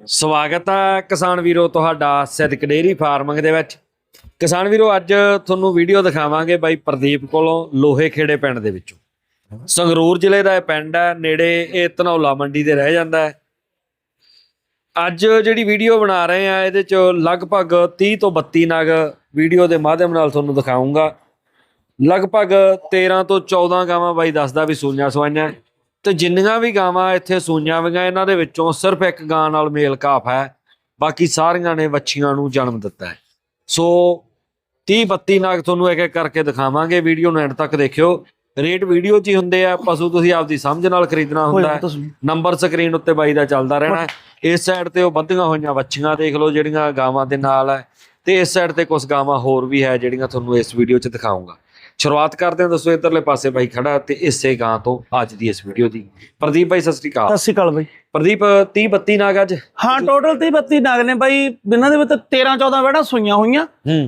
ਸਵਾਗਤ ਹੈ ਕਿਸਾਨ ਵੀਰੋ ਤੁਹਾਡਾ ਸਿੱਧਕ ਡੇਰੀ ਫਾਰਮਿੰਗ ਦੇ ਵਿੱਚ। ਕਿਸਾਨ ਵੀਰੋ, ਅੱਜ ਤੁਹਾਨੂੰ ਵੀਡੀਓ ਦਿਖਾਵਾਂਗੇ ਬਾਈ ਪ੍ਰਦੀਪ ਕੋਲੋਂ ਲੋਹੇ ਖੇੜੇ ਪਿੰਡ ਦੇ ਵਿੱਚੋਂ। ਸੰਗਰੂਰ ਜ਼ਿਲ੍ਹੇ ਦਾ ਇਹ ਪਿੰਡ ਹੈ ਨੇੜੇ ਇਹ ਧਨੌਲਾ ਮੰਡੀ ਦੇ ਰਹਿ ਜਾਂਦਾ ਹੈ। ਅੱਜ ਜਿਹੜੀ ਵੀਡੀਓ ਬਣਾ ਰਹੇ ਆ, ਇਹਦੇ ਚ ਲਗਭਗ 30 ਤੋਂ 32 ਨਗ ਵੀਡੀਓ ਦੇ ਮਾਧਿਅਮ ਨਾਲ ਤੁਹਾਨੂੰ ਦਿਖਾਉਂਗਾ ਲਗਭਗ 13 ਤੋਂ 14 ਗਾਵਾਂ ਬਾਈ ਦੱਸਦਾ ਵੀ ਸੂਈਆਂ ਸਵਾਈਆਂ। ਤੇ ਜਿੰਨੀਆਂ ਵੀ ਗਾਵਾਂ ਇੱਥੇ ਸੂਈਆਂ ਵਗੀਆਂ ਇਹਨਾਂ ਦੇ ਵਿੱਚੋਂ ਸਿਰਫ ਇੱਕ ਗਾਂ ਨਾਲ ਮੇਲ ਕਾਫ ਹੈ ਬਾਕੀ ਸਾਰੀਆਂ ਨੇ ਵੱਛੀਆਂ ਨੂੰ ਜਨਮ ਦਿੱਤਾ ਹੈ। ਸੋ 30 32 ਨਾਗ ਤੁਹਾਨੂੰ ਇੱਕ ਇੱਕ ਕਰਕੇ ਦਿਖਾਵਾਂਗੇ ਵੀਡੀਓ ਨੂੰ ਐਂਡ ਤੱਕ ਦੇਖਿਓ। ਰੇਟ ਵੀਡੀਓ 'ਚ ਹੀ ਹੁੰਦੇ ਆ ਪਸ਼ੂ ਤੁਸੀਂ ਆਪਦੀ ਸਮਝ ਨਾਲ ਖਰੀਦਣਾ ਹੁੰਦਾ ਹੈ। ਨੰਬਰ ਸਕਰੀਨ ਉੱਤੇ ਬਾਈ ਦਾ ਚੱਲਦਾ ਰਹਿਣਾ ਇਸ ਸਾਈਡ ਤੇ ਉਹ ਬੰਦੀਆਂ ਹੋਈਆਂ ਵੱਛੀਆਂ ਦੇਖ ਲਓ ਜਿਹੜੀਆਂ ਗਾਵਾਂ ਦੇ ਨਾਲ ਹੈ। ਤੇ ਇਸ ਸਾਈਡ ਤੇ ਕੁਝ ਗਾਵਾਂ ਹੋਰ ਵੀ ਹੈ ਜਿਹੜੀਆਂ ਤੁਹਾਨੂੰ ਇਸ ਵੀਡੀਓ 'ਚ ਦਿਖਾਉਂਗਾ ਸ਼ੁਰੂਆਤ ਕਰਦੇ ਹਾਂ ਦੱਸੋ ਇਧਰਲੇ ਪਾਸੇ ਬਾਈ ਖੜਾ ਤੇ ਇਸੇ ਗਾਂ ਤੋਂ ਅੱਜ ਦੀ ਇਸ ਵੀਡੀਓ ਦੀ। ਪ੍ਰਦੀਪ ਬਾਈ ਸਤਿ ਸ੍ਰੀ ਅਕਾਲ। ਸਤਿ ਸ਼੍ਰੀ ਅਕਾਲ ਬਾਈ। ਪ੍ਰਦੀਪ 30 32 ਨਾਗ ਅੱਜ? ਹਾਂ ਟੋਟਲ 30 32 ਨਗ ਨੇ ਬਾਈ ਇਹਨਾਂ ਦੇ ਵਿੱਚ 13 14 ਵੜਾ ਸੂਈਆਂ ਹੋਈਆਂ।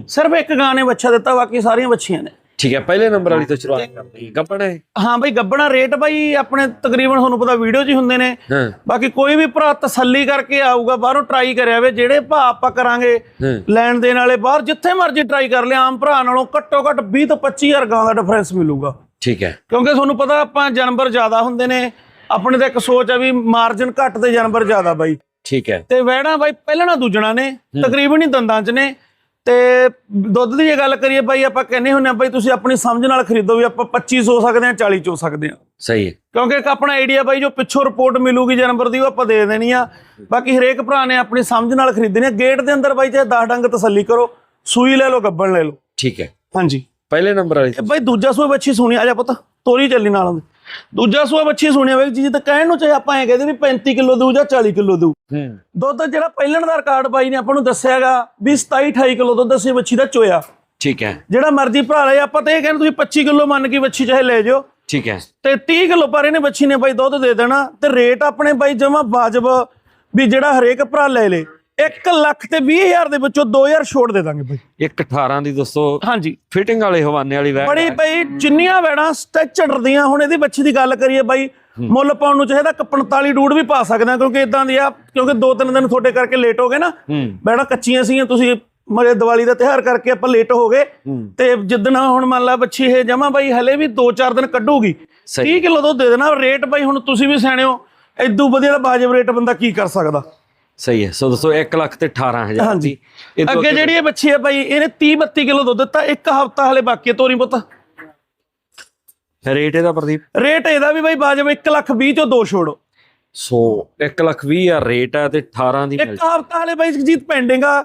ਸਿਰਫ ਇੱਕ ਗਾਂ ਨੇ ਬੱਚਾ ਦਿੱਤਾ ਬਾਕੀ ਸਾਰੀਆਂ ਬੱਚੀਆਂ ਨੇ। ਠੀਕ ਹੈ ਪਹਿਲੇ ਨੰਬਰ ਵਾਲੀ ਤੋਂ ਸ਼ੁਰੂਆਤ ਕਰਦੇ ਹਾਂ ਗੱਪਣ ਹੈ ਹਾਂ ਬਾਈ ਗੱਬਣਾ ਰੇਟ ਬਾਈ ਆਪਣੇ ਤਕਰੀਬਨ ਤੁਹਾਨੂੰ ਪਤਾ ਵੀਡੀਓ 'ਚ ਹੀ ਹੁੰਦੇ ਨੇ। ਬਾਕੀ ਕੋਈ ਵੀ ਭਰਾ ਤਸੱਲੀ ਕਰਕੇ ਆਊਗਾ ਬਾਹਰੋਂ ਟਰਾਈ ਕਰਿਆ ਵੇ ਜਿਹੜੇ ਭਾਅ ਆਪਾਂ ਕਰਾਂਗੇ ਲੈਣ ਦੇਣ ਵਾਲੇ ਬਾਹਰ ਜਿੱਥੇ ਮਰਜ਼ੀ ਟਰਾਈ ਕਰ ਲਿਆ ਆਮ ਭਰਾ ਨਾਲੋਂ ਘੱਟੋ ਘੱਟ 20 ਤੋਂ 25000 ਗਾਂ ਦਾ ਡਿਫਰੈਂਸ ਮਿਲੂਗਾ। ਠੀਕ ਹੈ। ਕਿਉਂਕਿ ਤੁਹਾਨੂੰ ਪਤਾ ਆਪਾਂ ਜਾਨਵਰ ਜ਼ਿਆਦਾ ਹੁੰਦੇ ਨੇ ਆਪਣੇ ਤਾਂ ਇੱਕ ਸੋਚ ਆ ਵੀ ਮਾਰਜਨ ਘੱਟ ਤੇ ਜਾਨਵਰ ਜ਼ਿਆਦਾ ਬਾਈ। ਠੀਕ ਹੈ। ਤੇ ਵੈੜਾਂ ਬਾਈ ਪਹਿਲਣਾ ਦੂਜਣਾ ਨੇ ਤਕਰੀਬਨ ਹੀ ਦੰਦਾਂ 'ਚ ਨੇ। ਤੇ ਦੁੱਧ ਦੀ ਜੇ ਗੱਲ ਕਰੀਏ ਬਾਈ ਆਪਾਂ ਕਹਿੰਦੇ ਹੁੰਨੇ ਆ ਬਾਈ ਤੁਸੀਂ ਆਪਣੀ ਸਮਝ ਨਾਲ ਖਰੀਦੋ ਵੀ ਆਪਾਂ 25 ਹੋ ਸਕਦੇ ਆ 40 ਚੋ ਸਕਦੇ ਆ ਸਹੀ ਹੈ। ਕਿਉਂਕਿ ਇੱਕ ਆਪਣਾ ਆਈਡੀਆ ਬਾਈ ਜੋ ਪਿੱਛੋਂ ਰਿਪੋਰਟ ਮਿਲੂਗੀ ਜਾਨਵਰ ਦੀ ਉਹ ਆਪਾਂ ਦੇ ਦੇਣੀ ਆ। ਬਾਕੀ ਹਰੇਕ ਭਰਾ ਨੇ ਆਪਣੀ ਸਮਝ ਨਾਲ ਖਰੀਦਣੀ ਆ। ਗੇਟ ਦੇ ਅੰਦਰ ਬਾਈ ਚਾਹੇ 10 ਡੰਗ ਤਸੱਲੀ ਕਰੋ ਸੂਈ ਲੈ ਲਓ ਗੱਬਣ ਲੈ ਲਓ। ਠੀਕ ਹੈ। ਹਾਂਜੀ। ਪਹਿਲੇ ਨੰਬਰ ਵਾਲੀ ਬਾਈ ਦੂਜਾ ਸੂਆ ਬੱਚੀ ਸੁਣੀ ਆ। ਜਾ ਪੁੱਤ ਤੋਰੀ ਚੱਲੀ ਨਾਲ ਦੂਜਾ ਸੂਆ ਬੱਚੀ ਸੁਣੀ ਬਾਈ ਜੀ ਤਾਂ ਕਹਿਣ ਨੂੰ ਚਾਹੇ ਆਪਾਂ ਐ ਕਹਦੇ ਵੀ 35 ਕਿਲੋ ਦਊ ਜਾਂ 40 ਕਿਲੋ ਹੂੰ। ਦੁੱਧ ਜਿਹੜਾ ਪਹਿਲਣ ਦਾ ਰਿਕਾਰਡ ਬਾਈ ਨੇ ਆਪਾਂ ਨੂੰ ਦੱਸਿਆਗਾ ਵੀ 27 28 ਕਿਲੋ ਦੁੱਧ ਅਸੀਂ ਬੱਚੀ ਦਾ ਚੋਇਆ। ਠੀਕ ਹੈ। ਜਿਹੜਾ ਮਰਜ਼ੀ ਭਰਾ ਲੈ ਆਪਾਂ ਤਾਂ ਇਹ ਕਹਿੰਦੇ ਤੁਸੀਂ 25 ਕਿਲੋ ਮੰਨ ਕੇ ਬੱਚੀ ਚਾਹੇ ਲੈ ਜਾਓ। ਠੀਕ ਹੈ। ਤੇ 30 ਕਿਲੋ ਪਰ ਇਹਨੇ ਬੱਚੀ ਨੇ ਬਾਈ ਦੁੱਧ ਦੇ ਦੇਣਾ ਤੇ ਰੇਟ ਆਪਣੇ ਬਾਈ ਜਮਾ ਵਾਜਬ ਵੀ ਜਿਹੜਾ ਹਰੇਕ ਭਰਾ ਲੈ ਲੇ। 1 ਲੱਖ ਤੇ 20000 ਦੇ ਵਿੱਚੋਂ 2000 ਛੋੜ ਦੇ ਦਾਂਗੇ ਬਾਈ। ਇੱਕ 18 ਦੀ ਦੋਸਤੋ ਹਾਂਜੀ। ਫਿਟਿੰਗ ਵਾਲੇ ਹਵਾਨੇ ਵਾਲੀ ਵੈਟ ਬੜੀ ਬਈ ਜਿੰਨੀਆਂ ਵੈੜਾਂ ਸਟੈਚਰ ਦੀਆਂ ਹੁਣ ਇਹਦੀ ਬੱਚੀ ਦੀ ਗੱਲ ਕਰੀਏ ਬਾਈ ਮੁੱਲ ਪਾਉਣ ਨੂੰ ਚਾਹੀਦਾ ਕਿ 45 ਡੂਡ ਵੀ ਪਾ ਸਕਦੇ ਆ ਕਿਉਂਕਿ ਇਦਾਂ ਦੀ ਆ ਕਿਉਂਕਿ ਦੋ ਤਿੰਨ ਦਿਨ ਤੁਹਾਡੇ ਕਰਕੇ ਲੇਟ ਹੋ ਗਏ ਨਾ। ਵੈੜਾਂ ਕੱਚੀਆਂ ਸੀਗੀਆਂ ਤੁਸੀਂ ਮਰੇ ਦੀਵਾਲੀ ਦਾ ਤਿਉਹਾਰ ਕਰਕੇ ਆਪਾਂ ਲੇਟ ਹੋ ਗਏ। ਤੇ ਜਿੱਦਣ ਹੁਣ ਮੰਨ ਲਾ ਬੱਚੀ ਇਹ ਜਮਾ ਬਾਈ ਹਲੇ ਵੀ 2-4 ਦਿਨ ਕੱਢੂਗੀ। ਸਹੀ। 30 ਕਿਲੋ ਦੁੱਧ ਦੇ ਦੇਣਾ ਰੇਟ ਬਾਈ ਹੁਣ ਤੁਸੀਂ ਵੀ ਸਿਆਣੇ ਹੋ ਐਦੂ ਵਧੀਆ ਦਾ ਬਾਜਬ ਰੇਟ ਬੰਦਾ ਕੀ ਕਰ ਸਕਦਾ? ਸਹੀ ਹੈ। ਸੋ ਦੋਸਤੋ 1 ਲੱਖ ਤੇ 18000 ਹਾਂਜੀ। ਅੱਗੇ ਜਿਹੜੀ ਇਹ ਬੱਚੀ ਹੈ ਬਾਈ ਇਹਨੇ 30 32 ਕਿਲੋ ਦੁੱਧ ਦਿੱਤਾ ਇੱਕ ਹਫਤਾ ਹਲੇ ਬਾਕੀ ਹੈ ਤੋਰੀ ਪੁੱਤ। ਰੇਟ ਇਹਦਾ ਪ੍ਰਦੀਪ? ਰੇਟ ਇਹਦਾ ਵੀ ਬਾਈ ਬਾਜਬ 1 ਲੱਖ 20 ਚੋਂ ਦੋ ਛੋੜੋ। ਸੋ 1 ਲੱਖ 20 ਹਜ਼ਾਰ ਰੇਟ ਹੈ ਤੇ 18 ਦੀ ਮਿਲ ਇੱਕ ਹਫਤਾ ਹਲੇ ਬਾਈ ਜਗਜੀਤ ਪੈਂਡਿੰਗ ਆ।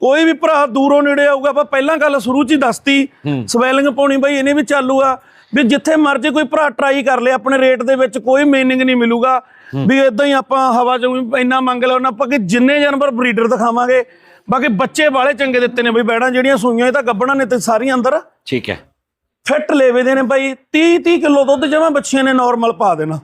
ਕੋਈ ਵੀ ਭਰਾ ਦੂਰੋਂ ਨੇੜੇ ਆਊਗਾ ਆਪਾਂ ਪਹਿਲਾਂ ਗੱਲ ਸ਼ੁਰੂ ਚ ਹੀ ਦੱਸਤੀ। ਸਵੈਲਿੰਗ ਪਾਉਣੀ ਬਾਈ ਇਹਨੇ ਵੀ ਚਾਲੂ ਆ। ਵੀ ਜਿੱਥੇ ਮਰਜ਼ੀ ਕੋਈ ਭਰਾ ਟਰਾਈ ਕਰ ਲੇ ਆਪਣੇ ਰੇਟ ਦੇ ਵਿੱਚ ਕੋਈ ਮੀਨਿੰਗ ਨਹੀਂ ਮਿਲੂਗਾ। ਵੀ ਇਦਾਂ ਹੀ ਆਪਾਂ ਹਵਾ ਚ ਇੰਨਾ ਮੰਗ ਲਿਆ ਉਹਨਾਂ ਆਪਾਂ ਕਿ ਜਿੰਨੇ ਜਾਨਵਰ ਬਰੀਡਰ ਦਿਖਾਵਾਂਗੇ ਬਾਕੀ ਬੱਚੇ ਵਾਲੇ ਚੰਗੇ ਦਿੱਤੇ ਨੇ ਬਈ ਬੈੜਾਂ ਜਿਹੜੀਆਂ ਸੂਈਆਂ ਇਹ ਤਾਂ ਗੱਬਣਾ ਨੇ ਤੇ ਸਾਰੀਆਂ ਅੰਦਰ। ਠੀਕ ਹੈ। ਫਿੱਟ ਲੇਵੇ ਦੇ ਨੇ ਬਾਈ 30 30 ਕਿਲੋ ਦੁੱਧ ਜਮਾ ਬੱਚੀਆਂ ਨੇ ਨਾਰਮਲ ਪਾ ਦੇਣਾ।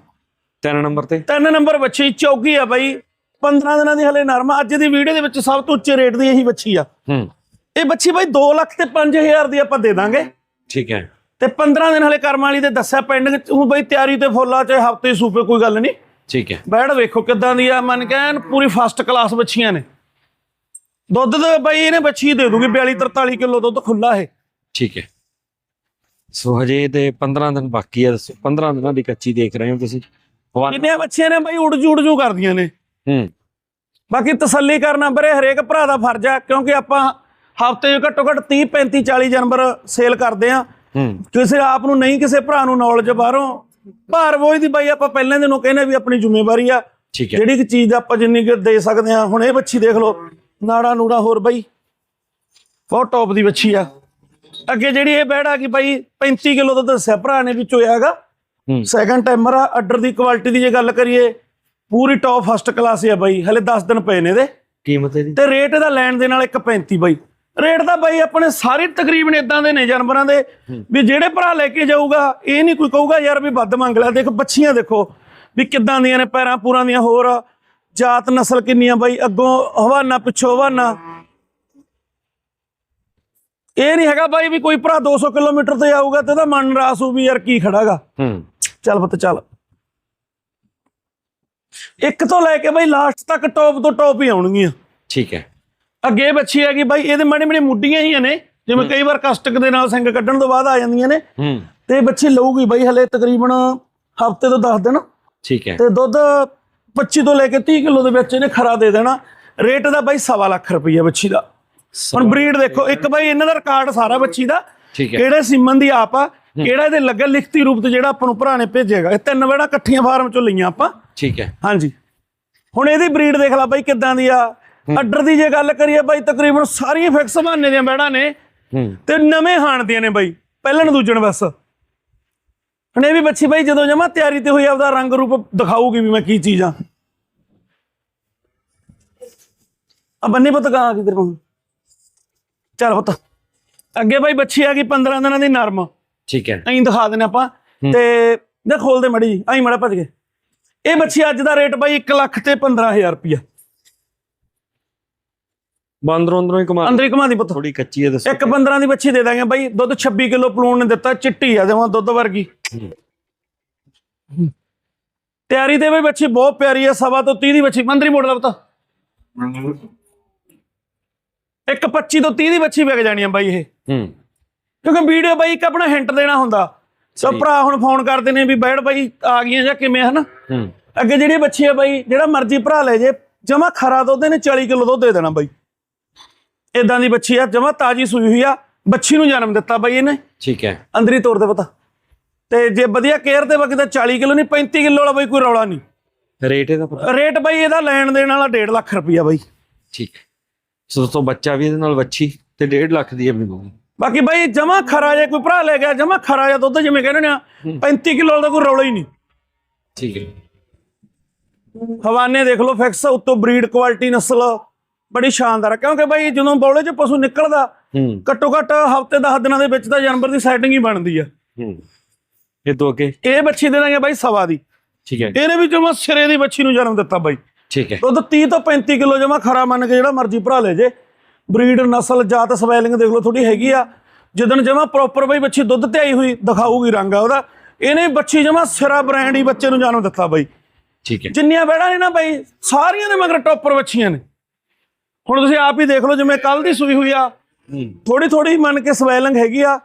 ਤਿੰਨ ਨੰਬਰ ਤੇ? ਤਿੰਨ ਨੰਬਰ ਬੱਚੀ ਚੌਕੀ ਆ ਬਾਈ 15 ਦਿਨਾਂ ਦੀ ਹਲੇ ਨਰਮ। ਅੱਜ ਦੀ ਵੀਡੀਓ ਦੇ ਵਿੱਚ ਸਭ ਤੋਂ ਉੱਚੇ ਰੇਟ ਦੀ ਇਹੀ ਬੱਚੀ ਆ। ਹੂੰ। ਇਹ ਬੱਚੀ ਬਾਈ 2 ਲੱਖ ਤੇ 5000 ਦੀ ਆਪਾਂ ਦੇ ਦਾਂਗੇ। ਠੀਕ ਹੈ। ਤੇ 15 ਦਿਨ ਹਲੇ ਕਰਮ ਵਾਲੀ ਦੇ ਦੱਸਿਆ ਪੈਂਡਿੰਗ ਉਹ ਬਾਈ ਤਿਆਰੀ ਤੇ ਫੁੱਲਾ ਚਾਹੇ ਹਫ਼ਤੇ ਸੂਪੇ ਕੋਈ ਗੱਲ ਨਹੀਂ ਠੀਕ ਹੈ। ਬੈੜ ਵੇਖੋ ਕਿੱਦਾਂ ਦੀ ਆ ਮਨ ਕਹਿਣ ਪੂਰੀ ਫਸਟ ਕਲਾਸ ਬੱਚੀਆਂ ਨੇ। ਦੁੱਧ ਤਾਂ ਬਾਈ ਇਹਨੇ ਬੱਚੀ ਦੇ ਦੂਗੀ 42 43 ਕਿਲੋ ਦੁੱਧ ਖੁੱਲਾ ਹੈ ਠੀਕ ਹੈ। ਸੋ ਹਜੇ ਤੇ 15 ਦਿਨ ਬਾਕੀ ਹੈ ਦੱਸੋ 15 ਦਿਨਾਂ ਦੀ ਕੱਚੀ ਦੇਖ ਰਹੇ ਹੋ ਤੁਸੀਂ। ਕਿੰਨੀਆਂ ਬੱਚੀਆਂ ਨੇ ਬਾਈ ਉੜ ਜੂ ਉੜ ਜੂ ਕਰਦੀਆਂ ਨੇ। ਹੂੰ। ਬਾਕੀ ਤਸੱਲੀ ਕਰਨਾ ਬਰੇ ਹਰੇਕ ਭਰਾ ਦਾ ਫਰਜ਼ ਆ ਕਿਉਂਕਿ ਆਪਾਂ ਹਫ਼ਤੇ 'ਚ ਘੱਟੋ ਘੱਟ 30 35 40 ਜਾਨਵਰ ਸੇਲ ਕਰਦੇ ਆ। ਕਿਸੇ ਆਪ ਨੂੰ ਨਹੀਂ ਕਿਸੇ ਭਰਾ ਨੂੰ ਨੌਲੇਜ ਬਾਹਰੋਂ। ਭਾਰ ਬੋਝ ਦੀ ਬਾਈ ਆਪਾਂ ਪਹਿਲਾਂ ਦਿਨੋਂ ਕਹਿੰਦੇ ਵੀ ਆਪਣੀ ਜ਼ਿੰਮੇਵਾਰੀ ਆ। ਠੀਕ ਹੈ। ਜਿਹੜੀ ਕਿ ਚੀਜ਼ ਆਪਾਂ ਜਿੰਨੀ ਕੁ ਦੇ ਸਕਦੇ ਆ ਹੁਣ ਇਹ ਬੱਚੀ ਦੇਖ ਲਓ। ਨਾੜਾ ਨੂੜਾ ਹੋਰ ਬਾਈ। ਬਹੁਤ ਟੌਪ ਦੀ ਬੱਚੀ ਆ। ਅੱਗੇ ਜਿਹੜੀ ਇਹ ਬੈੜ ਆ ਗਈ ਬਾਈ 35 ਕਿਲੋ ਦਾ ਦੱਸਿਆ ਭਰਾ ਨੇ ਵੀ ਚੋਇਆ ਹੈਗਾ। ਹੂੰ। ਸੈਕੰਡ ਟਾਈਮਰ ਆ ਆਰਡਰ ਦੀ ਕੁਆਲਿਟੀ ਦੀ ਜੇ ਗੱਲ ਕਰੀਏ ਪੂਰੀ ਟੌਪ ਫਸਟ ਕਲਾਸ ਆ ਬਾਈ। ਹਲੇ 10 ਦਿਨ ਪਏ ਨੇ ਇਹਦੇ। ਕੀਮਤ ਇਹਦੀ? ਤੇ ਰੇਟ ਇਹਦਾ ਲੈਣ ਦੇ ਨਾਲ 1.35 ਬਾਈ। ਰੇਟ ਦਾ ਬਾਈ ਆਪਣੇ ਸਾਰੇ ਤਕਰੀਬਨ ਇਦਾਂ ਦੇ ਨੇ ਜਾਨਵਰਾਂ ਦੇ ਵੀ ਜਿਹੜੇ ਭਰਾ ਲੈ ਕੇ ਜਾਊਗਾ ਇਹ ਨਹੀਂ ਕੋਈ ਕਹੂਗਾ ਯਾਰ ਵੀ ਵੱਧ ਮੰਗ ਲਿਆ ਦੇਖ ਬੱਚੀਆਂ ਦੇਖੋ ਵੀ ਕਿੱਦਾਂ ਦੀਆਂ ਨੇ ਪੈਰਾਂ ਪੂਰਾਂ ਦੀਆਂ ਹੋਰ ਜਾਤ ਨਸਲ ਕਿੰਨੀਆਂ ਬਾਈ ਅੱਗੋਂ ਹਵਾਨਾ ਪਿੱਛੋਂ ਹਵਾਨਾ। ਇਹ ਨਹੀਂ ਹੈਗਾ ਬਾਈ ਵੀ ਕੋਈ ਭਰਾ 200 ਕਿਲੋਮੀਟਰ ਤੇ ਆਊਗਾ ਤੇ ਉਹਦਾ ਮਨ ਰਾਸ ਹੋਊ ਵੀ ਯਾਰ ਕੀ ਖੜਾਗਾ। ਹੂੰ। ਚੱਲ ਪੁੱਤ ਚੱਲ। ਇੱਕ ਤੋਂ ਲੈ ਕੇ ਬਾਈ ਲਾਸਟ ਤੱਕ ਟੌਪ ਤੋਂ ਟੌਪ ਹੀ ਆਉਣਗੀਆਂ। ਠੀਕ ਹੈ। ਅੱਗੇ ਬੱਚੀ ਹੈਗੀ ਬਾਈ ਇਹਦੇ ਮਾੜੀ ਮਾੜੀ ਮੁੱਢੀਆਂ ਹੀ ਨੇ। ਜਿਵੇਂ ਕਈ ਵਾਰ ਕਸਟਕ ਦੇ ਨਾਲ ਸਿੰਘ ਕੱਢਣ ਤੋਂ ਬਾਅਦ ਆ ਜਾਂਦੀਆਂ ਨੇ। ਹੂੰ। ਤੇ ਬੱਚੀ ਲਊਗੀ ਬਾਈ ਹਲੇ ਤਕਰੀਬਨ ਹਫ਼ਤੇ ਤੋਂ 10 ਦਿਨ। ਠੀਕ ਹੈ। ਤੇ ਦੁੱਧ 25 ਤੋਂ ਲੈ ਕੇ 30 ਕਿਲੋ ਦੇ ਵਿੱਚ ਇਹਨੇ ਖਰਾ ਦੇ ਦੇਣਾ। ਰੇਟ ਦਾ ਬਾਈ ਸਵਾ ਲੱਖ ਰੁਪਈਆ ਬੱਚੀ ਦਾ। ਹੁਣ ਬਰੀਡ ਦੇਖੋ ਇੱਕ ਬਾਈ ਇਹਨਾਂ ਦਾ ਰਿਕਾਰਡ ਸਾਰਾ ਬੱਚੀ ਦਾ। ਠੀਕ ਹੈ। ਕਿਹੜੇ ਸਿਮਨ ਦੀ ਆਪ ਆ ਕਿਹੜਾ ਇਹਦੇ ਲੱਗਾ ਲਿਖਤੀ ਰੂਪ ਤੇ ਜਿਹੜਾ ਆਪਾਂ ਨੂੰ ਭਰਾ ਨੇ ਭੇਜੇਗਾ। ਇਹ ਤਿੰਨ ਵੇੜਾ ਇਕੱਠੀਆਂ ਫਾਰਮ ਚੋਂ ਲਈਆਂ ਆਪਾਂ। ਠੀਕ ਹੈ। ਹਾਂਜੀ। ਹੁਣ ਇਹਦੀ ਬਰੀਡ ਦੇਖ ਲੈ ਬਾਈ ਕਿੱਦਾਂ ਦੀ ਆ। ਅੱਡਰ ਦੀ ਜੇ ਗੱਲ ਕਰੀਏ ਬਾਈ ਤਕਰੀਬਨ ਸਾਰੀਆਂ ਫਿਕਸ ਬਹਾਨੇ ਦੀਆਂ ਬੈੜਾਂ ਨੇ ਤੇ ਨਵੇਂ ਹਾਣ ਦੀਆਂ ਨੇ ਬਾਈ ਪਹਿਲਣ ਦੂਜਣ ਬਸ। ਹੁਣ ਇਹ ਵੀ ਬੱਚੀ ਬਾਈ ਜਦੋਂ ਜਮਾ ਤਿਆਰੀ ਤੇ ਹੋਈ ਆਪਦਾ ਰੰਗ ਰੂਪ ਦਿਖਾਊਗੀ ਵੀ ਮੈਂ ਕੀ ਚੀਜ਼ ਆ। ਆ ਬੰਨੇ ਪੁੱਤ ਕੀ ਤੇਰੇ ਕੋਲ। ਚੱਲ ਪੁੱਤ। ਅੱਗੇ ਬਾਈ ਬੱਚੀ ਆ ਗਈ 15 ਦਿਨਾਂ ਦੀ ਨਰਮ। ਠੀਕ ਹੈ। ਐਂ ਦਿਖਾ ਦਿੰਦੇ ਆਪਾਂ। ਤੇ ਦੇ ਖੋਲ ਦੇ ਮੜੀ ਜੀ ਐਂ ਮੜਾ ਭੱਜ ਗਏ ਇਹ ਬੱਚੀ ਅੱਜ ਦਾ ਰੇਟ ਬਾਈ 1 ਲੱਖ ਤੇ 15000 ਰੁਪਿਆ ਬੰਦਰੋਂ ਅੰਦਰੋਂ ਹੀ ਕਮਾ ਅੰਦਰ ਹੀ ਘੁਮਾ ਦੀ ਪੁੱਤ। ਥੋੜੀ ਕੱਚੀ ਹੈ ਦੱਸੋ। ਇੱਕ 15 ਦੀ ਬੱਚੀ ਦੇ ਦਾਂਗੇ ਬਾਈ। ਦੁੱਧ 26 ਕਿਲੋ ਪਲੂਣ ਨੇ ਦਿੱਤਾ ਚਿੱਟੀ ਆ ਜਮਾਂ ਦੁੱਧ ਵਰਗੀ। ਤਿਆਰੀ ਤੇ ਬਈ ਬੱਚੀ ਬਹੁਤ ਪਿਆਰੀ ਹੈ ਸਵਾ ਤੋਂ 30 ਦੀ ਬੱਚੀ ਮੰਦਰੀ ਮੋੜ ਲਾ ਬਤਾ ਇੱਕ 25 ਤੋਂ 30 ਦੀ ਬੱਚੀ ਵਿਕ ਜਾਣੀ ਆ ਬਾਈ ਇਹ। ਹੂੰ। ਕਿਉਂਕਿ ਵੀਡੀਓ ਬਾਈ ਇੱਕ ਆਪਣਾ ਹਿੰਟ ਦੇਣਾ ਹੁੰਦਾ। ਸੋ ਭਰਾ ਹੁਣ ਫੋਨ ਕਰਦੇ ਨੇ ਵੀ ਬੈੜ ਬਾਈ ਆ ਗਈਆਂ ਜਾਂ ਕਿਵੇਂ ਹਨਾ? ਹੂੰ। ਅੱਗੇ ਜਿਹੜੀ ਬੱਚੀ ਹੈ ਬਾਈ ਜਿਹੜਾ ਮਰਜ਼ੀ ਭਰਾ ਲੈ ਜੇ ਜਮਾ ਖਰਾ ਦੁੱਧ ਇਹਨੇ 40 ਕਿਲੋ ਦੁੱਧ ਦੇ ਦੇਣਾ ਬਾਈ। ਇਦਾਂ ਦੀ ਬੱਚੀ ਆ ਜਮਾ ਤਾਜੀ ਸੂਈ ਹੋਈ ਆ। ਬੱਚੀ ਨੂੰ ਜਨਮ ਦਿੱਤਾ ਬਾਈ ਇਹਨੇ। ਠੀਕ ਹੈ। ਅੰਦਰੀ ਤੌਰ ਤੇ ਪਤਾ। ਤੇ ਜੇ ਵਧੀਆ ਕੇਅਰ ਤੇ ਬਾਕੀ ਤਾਂ 40 ਕਿਲੋ ਨਹੀਂ 35 ਕਿਲੋ ਵਾਲਾ ਬਾਈ ਕੋਈ ਰੌਲਾ ਨਹੀਂ। ਰੇਟ ਇਹਦਾ ਪਤਾ? ਰੇਟ ਬਾਈ ਇਹਦਾ ਲੈਣ ਦੇਣ ਵਾਲਾ 1.5 ਲੱਖ ਰੁਪਈਆ ਬਾਈ। ਠੀਕ। ਸੋ ਦੋਸਤੋ ਬੱਚਾ ਵੀ ਇਹਦੇ ਨਾਲ ਵੱਛੀ ਤੇ 1.5 ਲੱਖ ਦੀ ਹੈ ਮਿਲੂਗੀ ਬਾਕੀ ਬਾਈ ਜਮਾ ਖਰਾ ਜੇ ਕੋਈ ਭਰਾ ਲੈ ਗਿਆ ਜਮਾ ਖਰਾ ਜਾਂ ਦੁੱਧ ਜਿਵੇਂ ਕਹਿੰਦੇ ਨੇ ਆ, 35 ਕਿਲੋ ਦਾ ਕੋਈ ਰੌਲਾ ਹੀ ਨਹੀਂ। ਠੀਕ ਹੈ। ਹਵਾਨੇ ਦੇਖ ਲਓ ਫਿਕਸ ਉੱਤੋਂ ਬਰੀਡ ਕੁਆਲਿਟੀ ਨਸਲ। ਬੜੀ ਸ਼ਾਨਦਾਰ ਕਿਉਂਕਿ ਬਾਈ ਜਦੋਂ ਬੌਲੇ 'ਚ ਪਸ਼ੂ ਨਿਕਲਦਾ ਘੱਟੋ ਘੱਟ ਹਫ਼ਤੇ 10 ਦਿਨਾਂ ਦੇ ਵਿੱਚ ਤਾਂ ਜਾਨਵਰ ਦੀ ਸੈਟਿੰਗ ਹੀ ਬਣਦੀ ਆ। ਹੂੰ। ਇਹ ਤੋਂ ਅੱਗੇ? ਇਹ ਬੱਚੀ ਦੇ ਦਾਂਗੇ ਬਾਈ ਸਵਾ ਦੀ। ਠੀਕ ਹੈ। ਇਹਨੇ ਵੀ ਜਮਾ ਸਿਰੇ ਦੀ ਬੱਚੀ ਨੂੰ ਜਨਮ ਦਿੱਤਾ ਬਾਈ। ਠੀਕ ਹੈ। ਦੁੱਧ 30 ਤੋਂ 35 ਕਿਲੋ ਜਮਾ ਖਰਾ ਮੰਨ ਕੇ ਜਿਹੜਾ ਮਰਜ਼ੀ ਭਰਾ ਲੈ ਜੇ। ਬਰੀਡ ਨਸਲ ਜਾਤ ਸਵੈਲਿੰਗ ਦੇਖ ਲਓ ਥੋੜੀ ਹੈਗੀ ਆ। ਜਦੋਂ ਜਮਾ ਪ੍ਰੋਪਰ ਬਾਈ ਬੱਚੀ ਦੁੱਧ ਤੇ ਆਈ ਹੋਈ ਦਿਖਾਊਗੀ ਰੰਗ ਆ ਉਹਦਾ। ਇਹਨੇ ਬੱਚੀ ਜਮਾ ਸਿਰਾ ਬ੍ਰਾਂਡ ਹੀ ਬੱਚੇ ਨੂੰ ਜਨਮ ਦਿੱਤਾ ਬਾਈ। ਠੀਕ ਹੈ। ਜਿੰਨੀਆਂ ਬੈੜਾਂ ਨੇ ਨਾ ਬਾਈ ਸਾਰੀਆਂ ਦੇ ਮਗਰ ਟੌਪਰ ਬੱਚੀਆਂ ਨੇ। ਹੁਣ ਤੁਸੀਂ ਆਪ ਹੀ ਦੇਖ ਲਓ ਜਿਵੇਂ ਕੱਲ ਦੀ ਸੂਈ ਹੋਈ ਆ। ਥੋੜੀ ਥੋੜੀ ਮੰਨ ਕੇ ਸਵੈਲਿੰਗ ਹੈਗੀ ਆ।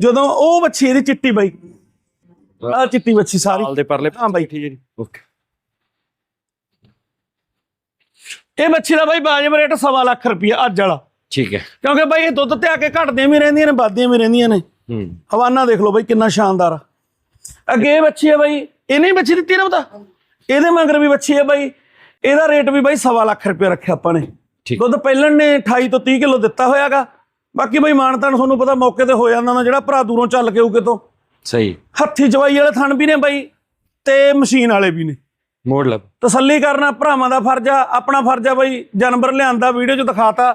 ਜਦੋਂ ਉਹ ਬੱਚੀ ਇਹਦੀ ਚਿੱਟੀ ਬਾਈ। ਆ ਚਿੱਟੀ ਬੱਚੀ ਸਾਰੀ। ਸਾਲ ਦੇ ਪਰਲੇ ਹਾਂ ਬਾਈ। ਠੀਕ ਹੈ ਜੀ। ਓਕੇ। ਇਹ ਬੱਚੀ ਦਾ ਬਾਈ ਬਾਜਬ ਰੇਟ ਸਵਾ ਲੱਖ ਰੁਪਈਆ ਅੱਜ ਵਾਲਾ। ਠੀਕ ਹੈ। ਕਿਉਂਕਿ ਬਾਈ ਇਹ ਦੁੱਧ ਤੇ ਆ ਕੇ ਘਟਦੀਆਂ ਵੀ ਰਹਿੰਦੀਆਂ ਨੇ ਵੱਧਦੀਆਂ ਵੀ ਰਹਿੰਦੀਆਂ ਨੇ। ਹੂੰ। ਹਵਾਨਾ ਦੇਖ ਲਓ ਬਾਈ ਕਿੰਨਾ ਸ਼ਾਨਦਾਰ। ਆ ਅੱਗੇ ਬੱਚੀ ਹੈ ਬਾਈ ਇਹਨੇ ਬੱਚੀ ਦਿੱਤੀ ਨਾ ਪਤਾ ਇਹਦੇ ਮਗਰ ਵੀ ਬੱਚੀ ਹੈ ਬਾਈ। ਇਹਦਾ ਰੇਟ ਵੀ ਬਾਈ ਸਵਾ ਲੱਖ ਰੁਪਏ ਰੱਖਿਆ ਆਪਾਂ ਨੇ। ਠੀਕ। ਦੁੱਧ ਪਹਿਲਣ ਨੇ 28 ਤੋਂ 30 ਕਿਲੋ ਦਿੱਤਾ ਹੋਇਆਗਾ। ਬਾਕੀ ਬਾਈ ਮਾਨਤਾਨ ਤੁਹਾਨੂੰ ਪਤਾ ਮੌਕੇ ਤੇ ਹੋ ਜਾਂਦਾ ਨਾ ਜਿਹੜਾ ਭਰਾ ਦੂਰੋਂ ਚੱਲ ਕੇ ਆਊ ਕਿਤੋਂ ਸਹੀ। ਹੱਥੀ ਚਵਾਈ ਵਾਲੇ ਥਣ ਵੀ ਨੇ ਬਾਈ ਤੇ ਮਸ਼ੀਨ ਵਾਲੇ ਵੀ ਨੇ। ਮੋੜ ਲੱਭ ਤਸੱਲੀ ਕਰਨਾ ਭਰਾਵਾਂ ਦਾ ਫਰਜ਼ ਆ ਆਪਣਾ ਫਰਜ਼ ਆ ਬਾਈ ਜਾਨਵਰ ਲਿਆਂਦਾ ਵੀਡੀਓ 'ਚ ਦਿਖਾਤਾ।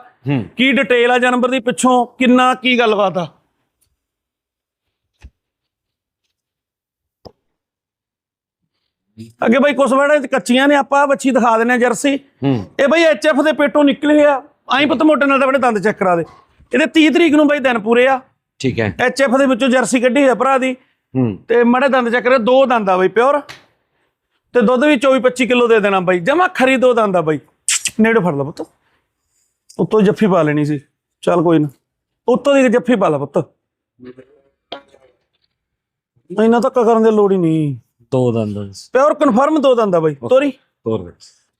ਕੀ ਡਿਟੇਲ ਆ ਜਾਨਵਰ ਦੀ ਪਿੱਛੋਂ ਕਿੰਨਾ ਕੀ ਗੱਲਬਾਤ ਆ। ਅੱਗੇ ਬਾਈ ਕੁਛ ਵੜਾ ਕੱਚੀਆਂ ਨੇ ਆਪਾਂ ਬੱਚੀ ਦਿਖਾ ਦਿੰਨੇ ਜਰਸੀ। ਇਹ ਬਾਈ ਐਚਐਫ ਦੇ ਪੇਟੋਂ ਨਿਕਲੇ ਆ। ਆਈ ਪੁੱਤ ਮੋਟੇ ਨਾਲ ਤਾਂ ਬੜੇ ਦੰਦ ਚੈੱਕ ਕਰਾ ਦੇ। ਇਹਦੇ 30 ਤਰੀਕ ਨੂੰ ਬਾਈ ਦਿਨ ਪੂਰੇ ਆ। ਠੀਕ ਹੈ। ਐਚਐਫ ਦੇ ਵਿੱਚੋਂ ਜਰਸੀ ਕੱਢੀ ਆ ਭਰਾ ਦੀ। ਤੇ ਮੜੇ ਦੰਦ ਚੈੱਕ ਕਰੇ ਦੋ ਦੰਦ ਆ ਬਾਈ ਪਿਓਰ। ਤੇ ਦੁੱਧ ਵੀ 24 25 ਕਿਲੋ ਦੇ ਦੇਣਾ ਬਾਈ। ਜਮਾ ਖਰੀ ਦੋ ਦੰਦ ਆ ਬਾਈ। ਨੇੜੇ ਫੜ ਲਾ ਪੁੱਤ। ਉੱਤੋਂ ਜੱਫੀ ਪਾ ਲੈਣੀ ਸੀ। ਚੱਲ ਕੋਈ ਨਾ। ਉੱਤੋਂ ਦੀ ਜੱਫੀ ਪਾ ਲਾ ਪੁੱਤ। ਇਹਨਾਂ ਤਾਂ ਕਰਨ ਦੀ ਲੋੜ ਹੀ ਨਹੀਂ। ਦੋ ਦੰਦ ਪਿਓਰ ਕਨਫਰਮ ਦੋ ਦੰਦ ਆ ਬਾਈ ਤੋਰੀ। ਤੋਰ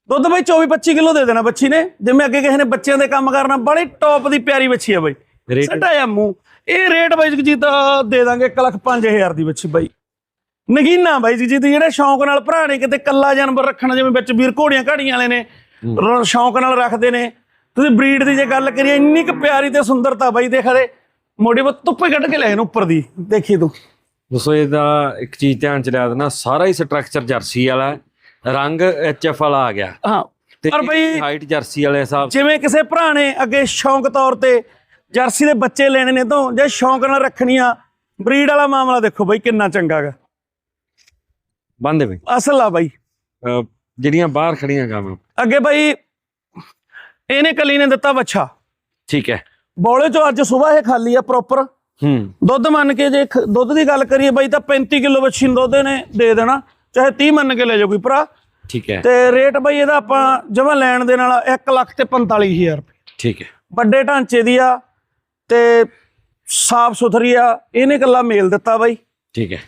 ਦੁੱਧ ਬਾਈ 24 25 ਕਿਲੋ ਦੇ ਦੇਣਾ ਬੱਚੀ ਨੇ। ਜਿਵੇਂ ਅੱਗੇ ਕਿਸੇ ਨੇ ਬੱਚਿਆਂ ਦੇ ਕੰਮ ਕਰਨਾ ਬੜੀ ਟੌਪ ਦੀ ਪਿਆਰੀ ਬੱਚੀ ਆ ਬਾਈ। ਰੇਟ ਸਟਾਇਆ ਮੂੰਹ। ਇਹ ਰੇਟ ਬਾਈ ਜੀ ਤਾਂ ਦੇ ਦਾਂਗੇ 1 ਲੱਖ 5000 ਦੀ ਬੱਚੀ ਬਾਈ। ਨਗੀਨਾ ਬਾਈ ਜੀ ਦੀ ਜਿਹੜੇ ਸ਼ੌਂਕ ਨਾਲ ਭਰਾ ਨੇ ਕਿਤੇ ਕੱਲਾ ਜਾਨਵਰ ਰੱਖਣਾ ਜਿਵੇਂ ਵਿੱਚ ਵੀਰ ਘੋੜੀਆਂ ਘਾੜੀਆਂ ਵਾਲੇ ਨੇ ਰ- ਸ਼ੌਂਕ ਨਾਲ ਰੱਖਦੇ ਨੇ। ਤੁਸੀਂ ਬਰੀਡ ਦੀ ਜੇ ਗੱਲ ਕਰੀਏ ਇੰਨੀ ਕੁ ਪਿਆਰੀ ਤੇ ਸੁੰਦਰਤਾ ਬਾਈ ਦੇਖ ਦੇ ਮੋਢੇ 'ਤੇ ਧੁੱਪੇ ਕੱਢ ਕੇ ਲੈ ਇਹਨੂੰ ਉੱਪਰ ਦੀ ਦੇਖੀ ਤੂੰ। ਦੋਸਤੋ ਇਹਦਾ ਇੱਕ ਚੀਜ਼ ਧਿਆਨ ਚ ਲਿਆ ਦੇਣਾ ਸਾਰਾ ਹੀ ਸਟਰਕਚਰ ਜਰਸੀ ਵਾਲਾ ਹੈ। ਰੰਗ ਐਚਐਫ ਵਾਲਾ ਆ ਗਿਆ। ਹਾਂ ਤੇ ਪਰ ਬਈ ਹਾਈਟ ਜਰਸੀ ਵਾਲੇ ਹਿਸਾਬ ਜਿਵੇਂ ਕਿਸੇ ਭਰਾ ਨੇ ਅੱਗੇ ਸ਼ੌਂਕ ਤੌਰ ਤੇ ਜਰਸੀ ਦੇ ਬੱਚੇ ਲੈਣੇ ਨੇ ਤੋਂ ਜੇ ਸ਼ੌਂਕ ਨਾਲ ਰੱਖਣੀਆਂ ਬਰੀਡ ਵਾਲਾ ਮਾਮਲਾ ਦੇਖੋ ਬਾਈ ਕਿੰਨਾ ਚੰਗਾ ਗਾ। ਬੰਦੇ ਬਈ। ਅਸਲ ਆ ਬਾਈ। ਅਹ ਜਿਹੜੀਆਂ ਬਾਹਰ ਖੜੀਆਂ ਗਾਵਾਂ। ਅੱਗੇ ਬਾਈ ਇਹਨੇ ਕਲੀ ਨੇ ਦਿੱਤਾ ਬੱਚਾ ਠੀਕ ਹੈ। ਬੋਲੇ ਚੋਂ ਅੱਜ ਸਵੇਰ ਇਹ ਖਾਲੀ ਆ ਪ੍ਰੋਪਰ ਦੁੱਧ ਮੰਨ ਕੇ ਜੇ ਦੁੱਧ ਦੀ ਗੱਲ ਕਰੀਏ ਬਾਈ ਤਾਂ 35 ਕਿਲੋ ਬੱਚੀ ਨੂੰ ਦੁੱਧ ਨੇ ਦੇ ਦੇਣਾ ਚਾਹੇ 30 ਮੰਨ ਕੇ ਲੈ ਜਾਓ ਕੋਈ ਭਰਾ। ਠੀਕ ਹੈ। ਤੇ ਰੇਟ ਬਈ ਇਹਦਾ ਆਪਾਂ ਜਮਾ ਲੈਣ ਦੇ ਨਾਲ 1 ਲੱਖ ਤੇ 45000 ਰੁਪਏ। ਠੀਕ ਹੈ। ਵੱਡੇ ਢਾਂਚੇ ਦੀ ਆ ਤੇ ਸਾਫ਼ ਸੁਥਰੀ ਆ ਇਹਨੇ ਕੱਲਾ ਮੇਲ ਦਿੱਤਾ ਬਾਈ। ਠੀਕ ਹੈ।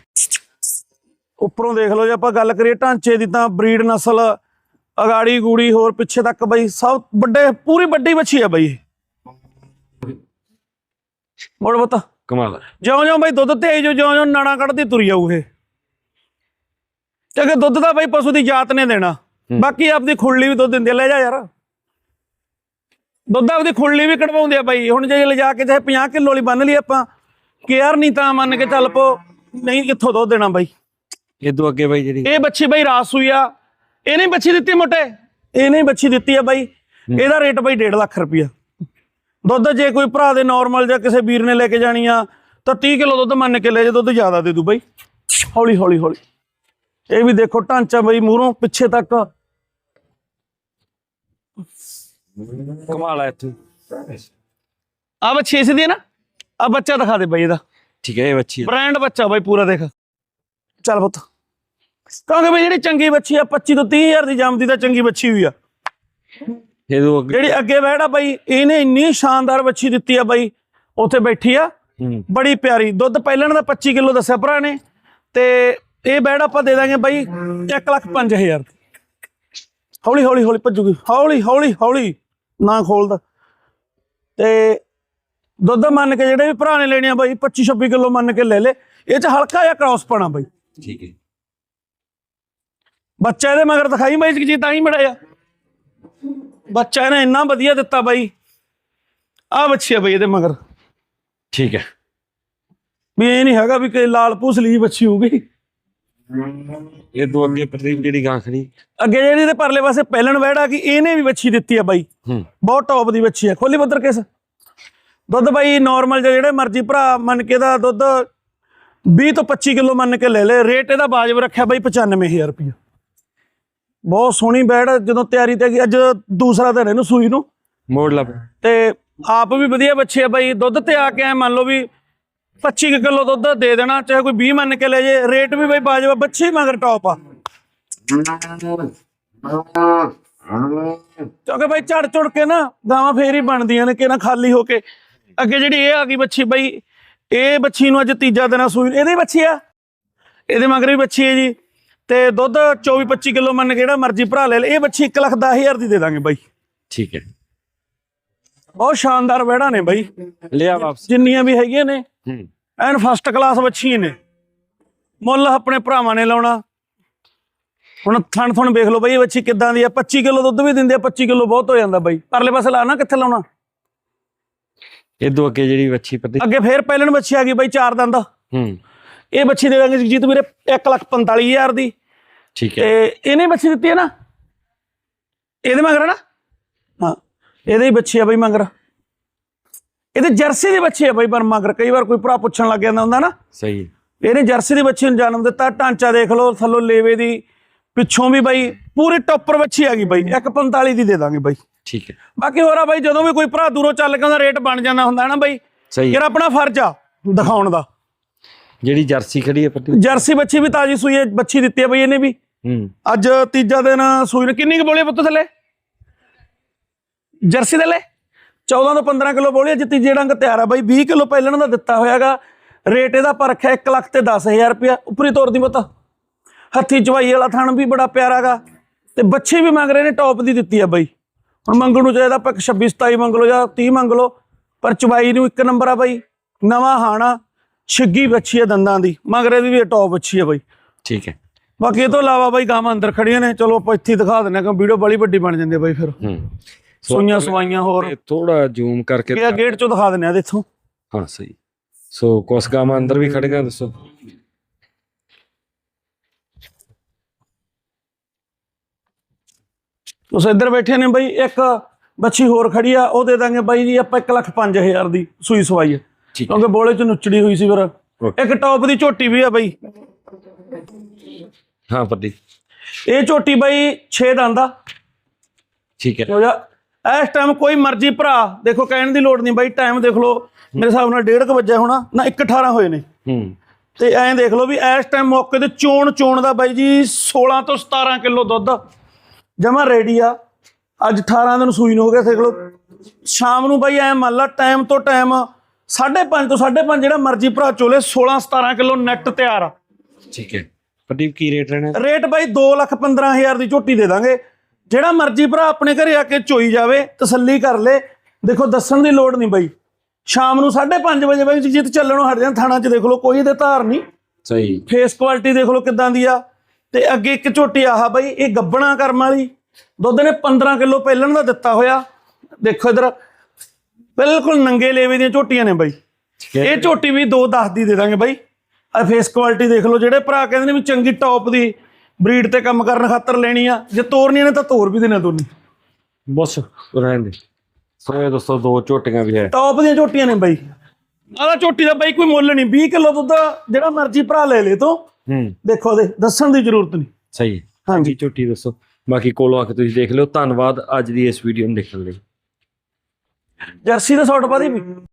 ਉੱਪਰੋਂ ਦੇਖ ਲਓ ਜੇ ਆਪਾਂ ਗੱਲ ਕਰੀਏ ਢਾਂਚੇ ਦੀ ਤਾਂ ਬਰੀਡ ਨਸਲ ਅਗਾੜੀ ਗੂੜੀ ਹੋਰ ਪਿੱਛੇ ਤੱਕ ਬਈ ਸਭ ਵੱਡੇ ਪੂਰੀ ਵੱਡੀ ਬੱਚੀ ਆ ਬਈ ਮੋੜ ਬਤਾ। ਕਮਾਲ ਜਿਉਂ ਜਿਉਂ ਬਈ ਦੁੱਧ ਤੇ ਜਿਉਂ ਜਿਉਂ ਨਾਣਾ ਕੱਢਦੀ ਤੁਰੀ ਜਾਊ ਇਹ। ਤੇ ਕਿ ਦੁੱਧ ਦਾ ਬਈ ਪਸ਼ੂ ਦੀ ਜਾਤ ਨੇ ਦੇਣਾ। ਬਾਕੀ ਆਪਦੀ ਖੁਰਲੀ ਵੀ ਦੁੱਧ ਦਿੰਦੇ ਲੈ ਜਾ ਯਾਰ। ਦੁੱਧ ਆਪਦੀ ਖੁਰਲੀ ਵੀ ਕਢਵਾਉਂਦੇ ਆ ਬਾਈ। ਹੁਣ ਜੇ ਲਿਜਾ ਕੇ ਚਾਹੇ 50 ਕਿਲੋ ਵਾਲੀ ਬੰਨ ਲਈ ਆਪਾਂ ਕੇਅਰ ਨਹੀਂ ਤਾਂ ਮੰਨ ਕੇ ਚੱਲ ਪੋ ਨਹੀਂ ਕਿੱਥੋਂ ਦੁੱਧ ਦੇਣਾ ਬਾਈ। ਇਦੋਂ ਅੱਗੇ ਬਾਈ ਜਿਹੜੀ ਇਹ ਬੱਚੀ ਬਾਈ ਰਾਸ ਸੂਈ ਆ। ਇਹਨੇ ਬੱਚੀ ਦਿੱਤੀ ਮੋਟੇ? ਇਹਨੇ ਬੱਚੀ ਦਿੱਤੀ ਆ ਬਾਈ। ਇਹਦਾ ਰੇਟ ਬਾਈ 1.5 ਲੱਖ ਰੁਪਇਆ ਦੁੱਧ ਜੇ ਕੋਈ ਭਰਾ ਦੇ ਨਾਰਮਲ ਜਾਂ ਕਿਸੇ ਵੀਰ ਨੇ ਲੈ ਕੇ ਜਾਣੀ ਆ ਤਾਂ 30 ਕਿਲੋ ਦੁੱਧ ਮੰਨ ਕੇ ਲੈ ਜੇ ਦੁੱਧ ਜ਼ਿਆਦਾ ਦੇ ਦੂ ਬਾਈ। ਹੌਲੀ ਹੌਲੀ ਹੌਲੀ। ਇਹ ਵੀ ਦੇਖੋ ਢਾਂਚਾ ਬਾਈ ਮੂਹਰੋਂ ਪਿੱਛੇ ਤੱਕ। ਕਮਾਲ ਹੈ ਤੂੰ ਆ ਬੱਚੀ ਇਸ ਦੀ ਨਾ? ਆ ਬੱਚਾ ਦਿਖਾ ਦੇ ਬਾਈ ਇਹਦਾ। ਠੀਕ ਹੈ ਇਹ ਬੱਚੀ ਹੈ। ਬ੍ਰਾਂਡ ਬੱਚਾ ਬਾਈ ਪੂਰਾ ਦੇਖ। ਚੱਲ ਪੁੱਤ। ਕਿਉਂਕਿ ਬਈ ਜਿਹੜੀ ਚੰਗੀ ਬੱਚੀ ਆ 25 ਤੋਂ 30 ਹਜ਼ਾਰ ਦੀ ਜੰਮਦੀ ਤਾਂ ਚੰਗੀ ਬੱਚੀ ਹੋਈ ਆ। ਇਹਦੋਂ ਅੱਗੇ ਜਿਹੜੀ ਅੱਗੇ ਬੈਠਾ ਬਾਈ ਇਹਨੇ ਇੰਨੀ ਸ਼ਾਨਦਾਰ ਬੱਚੀ ਦਿੱਤੀ ਆ ਬਾਈ ਉੱਥੇ ਬੈਠੀ ਆ। ਬੜੀ ਪਿਆਰੀ। ਦੁੱਧ ਪਹਿਲਣ ਦਾ 25 ਕਿਲੋ ਦੱਸਿਆ ਭਰਾ ਨੇ। ਤੇ ਇਹ ਬੈੜ ਆਪਾਂ ਦੇ ਦਾਂਗੇ ਬਾਈ 1 ਲੱਖ 5000 ਦੀ। ਹੌਲੀ ਹੌਲੀ ਹੌਲੀ ਭੱਜੂਗੀ। ਹੌਲੀ ਹੌਲੀ ਹੌਲੀ। ਨਾ ਖੋਲਦਾ। ਤੇ ਦੁੱਧ ਮੰਨ ਕੇ ਜਿਹੜੇ ਵੀ ਭਰਾ ਨੇ ਲੈਣੇ ਆ ਬਾਈ 25 26 ਕਿਲੋ ਮੰਨ ਕੇ ਲੈ ਲੈ। ਇਹ ਚ ਹਲਕਾ ਜਿਹਾ ਕ੍ਰਾਸ ਪਣਾ ਬਾਈ। ਠੀਕ ਹੈ। ਬੱਚਾ ਇਹਦੇ ਮਗਰ ਦਿਖਾਈ ਬਾਈ ਜੀ ਤਾਂ ਹੀ ਮੜਾਇਆ ਬੱਚਾ ਇਹਨੇ ਇੰਨਾ ਵਧੀਆ ਦਿੱਤਾ ਬਾਈ। ਆ ਬੱਚੀ ਆ ਬਾਈ ਇਹਦੇ ਮਗਰ। ਠੀਕ ਹੈ। ਵੀ ਇਹ ਨਹੀਂ ਹੈਗਾ ਵੀ ਕਿ ਲਾਲ ਪੂਸਲੀ ਬੱਚੀ ਹੋਊਗੀ। ਇਦੋਂ ਅੱਗੇ ਪ੍ਰਦੀਪ ਜਿਹੜੀ ਗਾਂ ਖੜੀ। ਅੱਗੇ ਜਿਹੜੀ ਇਹਦੇ ਪਰਲੇ ਪਾਸੇ ਪਹਿਲਣ ਵਹਿੜਾ ਕਿ ਇਹਨੇ ਵੀ ਬੱਚੀ ਦਿੱਤੀ ਆ ਬਾਈ। ਬਹੁਤ ਟੌਪ ਦੀ ਬੱਚੀ ਆ। ਖੋਲੀ ਬੱਦਰ ਕਿਸ। ਦੁੱਧ ਬਾਈ ਨਾਰਮਲ ਜਿਹੜੇ ਮਰਜ਼ੀ ਭਰਾ ਮੰਨ ਕੇ ਦਾ ਦੁੱਧ 20 ਤੋਂ 25 ਕਿਲੋ ਮੰਨ ਕੇ ਲੈ ਲੈ। ਰੇਟ ਇਹਦਾ ਬਾਜਬ ਰੱਖਿਆ ਬਾਈ 95000 ਰੁਪਇਆ ਬਹੁਤ ਸੋਹਣੀ ਬੈੜ ਜਦੋਂ ਤਿਆਰੀ ਤੇ ਗਈ ਅੱਜ ਦੂਸਰਾ ਦਿਨ ਇਹਨੂੰ ਸੂਈ ਨੂੰ। ਮੋੜ ਲਾ ਤੇ ਆਪ ਵੀ ਵਧੀਆ ਬੱਚੇ ਆ ਬਾਈ ਦੁੱਧ ਤੇ ਆ ਕੇ ਐ ਮੰਨ ਲਓ ਵੀ 25 ਕਿਲੋ ਦੁੱਧ ਦੇ ਦੇਣਾ ਚਾਹੇ ਕੋਈ 20 ਮੰਨ ਕੇ ਲੈ ਜੇ ਰੇਟ ਵੀ ਬਾਈ ਬਾਜਵਾ ਬੱਚੇ ਮਗਰ ਟੌਪ ਆ। ਕਿਉਂਕਿ ਬਾਈ ਝੜ ਝੁੜ ਕੇ ਨਾ ਗਾਵਾਂ ਫੇਰ ਹੀ ਬਣਦੀਆਂ ਨੇ ਕਿ ਨਾ ਖਾਲੀ ਹੋ ਕੇ। ਅੱਗੇ ਜਿਹੜੀ ਇਹ ਆ ਗਈ ਬੱਚੀ ਬਾਈ ਇਹ ਬੱਚੀ ਨੂੰ ਅੱਜ ਤੀਜਾ ਦਿਨ ਆ ਸੂਈ ਇਹਦੇ ਬੱਚੀ ਆ। ਇਹਦੇ ਮਗਰ ਵੀ ਬੱਚੀ ਹੈ ਜੀ। ਤੇ ਦੁੱਧ 24 25 ਕਿਲੋ ਮੰਨ ਜਿਹੜਾ ਮਰਜ਼ੀ ਭਰਾ ਲੈ ਲੈ ਇਹ ਬੱਚੀ 1 ਲੱਖ 10 ਹਜ਼ਾਰ ਦੀ ਦੇ ਦਾਂਗੇ ਬਾਈ। ਠੀਕ ਹੈ। ਬਹੁਤ ਸ਼ਾਨਦਾਰ ਵਹਿੜਾ ਨੇ ਬਾਈ। ਲਿਆ ਵਾਪਸ। ਜਿੰਨੀਆਂ ਵੀ ਹੈਗੀਆਂ ਨੇ ਹੂੰ। ਐਨ ਫਸਟ ਕਲਾਸ ਬੱਚੀਆਂ ਨੇ। ਮੁੱਲ ਆਪਣੇ ਭਰਾਵਾਂ ਨੇ ਲਾਉਣਾ। ਹੁਣ ਥਣ ਥਣ ਵੇਖ ਲਓ ਬਈ ਇਹ ਬੱਚੀ ਕਿੱਦਾਂ ਦੀ ਆ। 25 ਕਿਲੋ ਦੁੱਧ ਵੀ ਦਿੰਦੇ ਆ 25 ਕਿਲੋ ਬਹੁਤ ਹੋ ਜਾਂਦਾ ਬਾਈ। ਪਰਲੇ ਪਾਸੇ ਲਾਣਾ ਕਿੱਥੇ ਲਾਉਣਾ। ਇਦੋਂ ਅੱਗੇ ਜਿਹੜੀ ਬੱਚੀ ਪ੍ਰਦੀਪ ਅੱਗੇ ਫੇਰ ਪਹਿਲਣ ਬੱਚੀ ਆ ਗਈ ਬਾਈ ਚਾਰ ਦੰਦ। ਹੂੰ। ਇਹ ਬੱਚੀ ਦੇ ਦਾਂਗੇ ਜੀਤ ਵੀਰੇ 1 ਲੱਖ 45000 ਦੀ। ਠੀਕ ਹੈ। ਤੇ ਇਹਨੇ ਬੱਚੀ ਦਿੱਤੀ ਹੈ ਨਾ? ਇਹਦੇ ਮਗਰ ਨਾ? ਹਾਂ ਇਹਦੇ ਹੀ ਬੱਚੀ ਆ ਬਈ ਮਗਰ। ਇਹਦੇ ਜਰਸੀ ਦੀ ਬੱਚੀ ਆ ਬਈ ਪਰ ਮਗਰ। ਕਈ ਵਾਰ ਕੋਈ ਭਰਾ ਪੁੱਛਣ ਲੱਗ ਜਾਂਦਾ ਹੁੰਦਾ ਨਾ। ਸਹੀ। ਇਹਨੇ ਜਰਸੀ ਦੀ ਬੱਚੀ ਨੂੰ ਜਨਮ ਦਿੱਤਾ ਢਾਂਚਾ ਦੇਖ ਲਓ ਥੱਲੋਂ ਲੇਵੇ ਦੀ ਪਿੱਛੋਂ ਵੀ ਬਾਈ ਪੂਰੀ ਟੌਪਰ ਬੱਚੀ ਆ ਗਈ ਬਾਈ। 145 ਦੀ ਦੇ ਦਾਂਗੇ ਬਾਈ। ਠੀਕ ਹੈ। ਬਾਕੀ ਹੋਰ ਆ ਬਾਈ ਜਦੋਂ ਵੀ ਕੋਈ ਭਰਾ ਦੂਰੋਂ ਚੱਲ ਕੇ ਉਹਦਾ ਰੇਟ ਬਣ ਜਾਂਦਾ ਹੁੰਦਾ ਹੈ ਨਾ ਬਾਈ ਸਹੀ। ਯਾਰ ਆਪਣਾ ਫਰਜ਼ ਆ ਦਿਖਾਉਣ ਦਾ। ਜਿਹੜੀ ਜਰਸੀ ਖੜੀ ਹੈ ਪ੍ਰਦੀਪ ਜਰਸੀ ਬੱਚੀ ਵੀ ਤਾਜੀ ਸੂਈ ਹੈ ਬੱਚੀ ਦਿੱਤੀ ਹੈ ਬਾਈ ਇਹਨੇ ਵੀ। ਹੂੰ। ਅੱਜ ਤੀਜਾ ਦਿਨ ਸੂਈ ਨੂੰ ਕਿੰਨੀ ਕੁ ਬੋਲੀ ਪੁੱਤ ਥੱਲੇ? ਜਰਸੀ ਦੇ ਲੈ 14 ਤੋਂ 15 ਕਿਲੋ ਬੋਲੀ ਅੱਜ ਤੀਜੇ ਡੰਗ ਤਿਆਰ ਆ ਬਾਈ। 20 ਕਿਲੋ ਪਹਿਲਣ ਦਾ ਦਿੱਤਾ ਹੋਇਆਗਾ। ਰੇਟ ਇਹਦਾ ਪਰ ਰੱਖਿਆ 1 ਲੱਖ ਤੇ 10000 ਰੁਪਇਆ। ਉੱਪਰੀ ਤੋਰ ਦੀ ਪੁੱਤ। ਹੱਥੀ ਚਵਾਈ ਵਾਲਾ ਥਣ ਵੀ ਬੜਾ ਪਿਆਰਾਗਾ। ਤੇ ਬੱਚੇ ਵੀ ਮੰਗ ਰਹੇ ਨੇ ਟੌਪ ਦੀ ਦਿੱਤੀ ਆ ਬਾਈ। ਹੁਣ ਮੰਗਣ ਨੂੰ ਚਾਹੀਦਾ ਆਪਾਂ 26 27 ਮੰਗ ਲਓ ਜਾਂ 30 ਮੰਗ ਲਓ। ਪਰ ਚਵਾਈ ਨੂੰ ਇੱਕ ਨੰਬਰ ਆ ਬਾਈ। ਨਵਾਂ ਹਾਣਾ। ਛਿੱਗੀ ਬੱਚੀ ਆ ਦੰਦਾਂ ਦੀ ਮਗਰੇ ਦੀ ਵੀ ਟੌਪ ਬੱਚੀ ਆ ਬਾਈ। ਠੀਕ ਹੈ। ਬਾਕੀ ਇਹ ਤੋਂ ਇਲਾਵਾ ਬਾਈ ਗਾਵਾਂ ਅੰਦਰ ਖੜੀਆਂ ਨੇ ਚਲੋ ਆਪਾਂ ਇੱਥੇ ਹੀ ਦਿਖਾ ਦਿੰਦੇ ਹਾਂ ਕਿ ਵੀਡੀਓ ਬੜੀ ਵੱਡੀ ਬਣ ਜਾਂਦੀ ਹੈ ਬਾਈ ਫਿਰ। ਹੂੰ। ਸੂਈਆਂ ਸਵਾਈਆਂ ਹੋਰ। ਥੋੜਾ ਜ਼ੂਮ ਕਰਕੇ ਇਹ ਗੇਟ ਚੋਂ ਦਿਖਾ ਦਿੰਦੇ ਆ ਇਹਦੇ ਇੱਥੋਂ। ਹਾਂ ਸਹੀ। ਸੋ ਕੁਛ ਗਾਵਾਂ ਅੰਦਰ ਵੀ ਖੜੀਆਂ ਦੱਸੋ। ਤੁਸੀਂ ਇੱਧਰ ਬੈਠੇ ਨੇ ਬਾਈ ਇੱਕ ਬੱਚੀ ਹੋਰ ਖੜੀ ਆ ਉਹ ਦੇ ਦਾਂਗੇ ਬਾਈ ਜੀ ਆਪਾਂ 1 ਲੱਖ 5000 ਦੀ ਸੂਈ ਸਵਾਈ ਹੈ ਠੀਕ ਹੈ। ਕਿਉਂਕਿ ਬੋਲੇ ਚ ਨੁੱਚੜੀ ਹੋਈ ਸੀ ਫਿਰ. ਇੱਕ ਟੌਪ ਦੀ ਝੋਟੀ ਵੀ ਆ ਬਾਈ। ਹਾਂ ਪ੍ਰਦੀਪ ਇਹ ਝੋਟੀ ਬਾਈ 6 ਦੰਦ ਆ। ਠੀਕ ਹੈ। ਹੋ ਜਾ ਇਸ ਟਾਈਮ ਕੋਈ ਮਰਜ਼ੀ ਭਰਾ ਦੇਖੋ ਕਹਿਣ ਦੀ ਲੋੜ ਨਹੀਂ ਬਾਈ ਟਾਈਮ ਦੇਖ ਲਓ। ਮੇਰੇ ਹਿਸਾਬ ਨਾਲ 1:30 ਵਜੇ ਹੋਣਾ ਨਾ 1:18 ਹੋਏ ਨੇ। ਹੂੰ। ਤੇ ਐਂ ਦੇਖ ਲਓ ਵੀ ਇਸ ਟਾਈਮ ਮੌਕੇ ਤੇ ਚੋਣ ਚੋਣ ਦਾ ਬਾਈ ਜੀ 16 ਤੋਂ 17 ਕਿਲੋ ਦੁੱਧ ਜਮਾ ਰੈਡੀ ਆ। ਅੱਜ 18 ਦਿਨ ਸੂਈ ਨੂੰ ਹੋ ਗਿਆ ਦੇਖ ਲਓ। ਸ਼ਾਮ ਨੂੰ ਬਾਈ ਐ ਮੰਨ ਲਾ ਟਾਈਮ ਤੋਂ ਟਾਈਮ 5:30 ਤੋਂ 5:30 ਜਿਹੜਾ ਮਰਜ਼ੀ ਭਰਾ ਚੋਲੇ 16 17 ਕਿਲੋ ਨੈਟ ਤਿਆਰ ਆ। ਠੀਕ ਹੈ। ਪ੍ਰਦੀਪ ਕੀ ਰੇਟ ਰਹਿਣਾ? ਰੇਟ ਬਾਈ 2 ਲੱਖ 15000 ਦੀ ਝੋਟੀ ਦੇ ਦਾਂਗੇ। ਜਿਹੜਾ ਮਰਜ਼ੀ ਭਰਾ ਆਪਣੇ ਘਰੇ ਆ ਕੇ ਚੋਈ ਜਾਵੇ ਤਸੱਲੀ ਕਰ ਲੇ। ਦੇਖੋ ਦੱਸਣ ਦੀ ਲੋੜ ਨਹੀਂ ਬਾਈ। ਸ਼ਾਮ ਨੂੰ 5:30 ਵਜੇ ਬਾਈ ਜਿੱਤ ਚੱਲਣੋਂ ਹਟ ਜਾਂ ਥਾਣਾ 'ਚ ਦੇਖ ਲਓ ਕੋਈ ਇਹਦੇ ਧਾਰ ਨਹੀਂ। ਸਹੀ। ਫੇਸ ਕੁਆਲਿਟੀ ਦੇਖ ਲਓ ਕਿੱਦਾਂ ਦੀ ਆ। ਤੇ ਅੱਗੇ ਇੱਕ ਝੋਟੀ ਆਹ ਬਾਈ ਇਹ ਗੱਬਣਾ ਕਰਮ ਵਾਲੀ। ਦੁੱਧ ਨੇ 15 ਕਿਲੋ ਪਹਿਲਣ ਦਾ ਦਿੱਤਾ ਹੋਇਆ। ਦੇਖੋ ਇਧਰ ਬਿਲਕੁਲ ਨੰਗੇ ਲੇਵੇ ਦੀਆਂ ਝੋਟੀਆਂ ਨੇ ਬਾਈ। ਇਹ ਝੋਟੀ ਵੀ 2.10 ਦੀ ਦੇ ਦਾਂਗੇ ਬਾਈ। ਆ ਫੇਸ ਕੁਆਲਿਟੀ ਦੇਖ ਲਓ ਜਿਹੜੇ ਭਰਾ ਕਹਿੰਦੇ ਨੇ ਵੀ ਚੰਗੀ ਟੌਪ ਦੀ ਬਰੀਡ ਤੇ ਕੰਮ ਕਰਨ ਖਾਤਰ ਲੈਣੀ ਆ ਜੇ ਤੋਰਨੀਆਂ ਨੇ ਤਾਂ ਤੋਰ ਵੀ ਦੇਣਾ ਦੋਨੇ। ਬਸ ਰਹਿਣ ਦੇ। ਸੋ ਇਹ ਦੋਸਤੋ ਦੋ ਝੋਟੀਆਂ ਵੀ ਹੈ। ਟੌਪ ਦੀਆਂ ਝੋਟੀਆਂ ਨੇ ਬਾਈ। ਆਹ ਝੋਟੀ ਦਾ ਬਾਈ ਕੋਈ ਮੁੱਲ ਨਹੀਂ 20 ਕਿਲੋ ਦੁੱਧ ਜਿਹੜਾ ਮਰਜ਼ੀ ਭਰਾ ਲੈ ਲੇ ਤੋਂ। ਹੂੰ। ਦੇਖੋ ਦੇ ਦੱਸਣ ਦੀ ਜ਼ਰੂਰਤ ਨਹੀਂ। ਸਹੀ ਹਾਂਜੀ। ਝੋਟੀ ਦੱਸੋ। ਬਾਕੀ ਕੋਲੋਂ ਆ ਕੇ ਤੁਸੀਂ ਦੇਖ ਲਿਓ। ਧੰਨਵਾਦ ਅੱਜ ਦੀ ਇਸ ਵੀਡੀਓ ਨੂੰ ਦੇਖਣ ਲਈ। ਜਰਸੀ ਦਾ ਸੌਟ ਪਾ ਦੀ ਵੀ।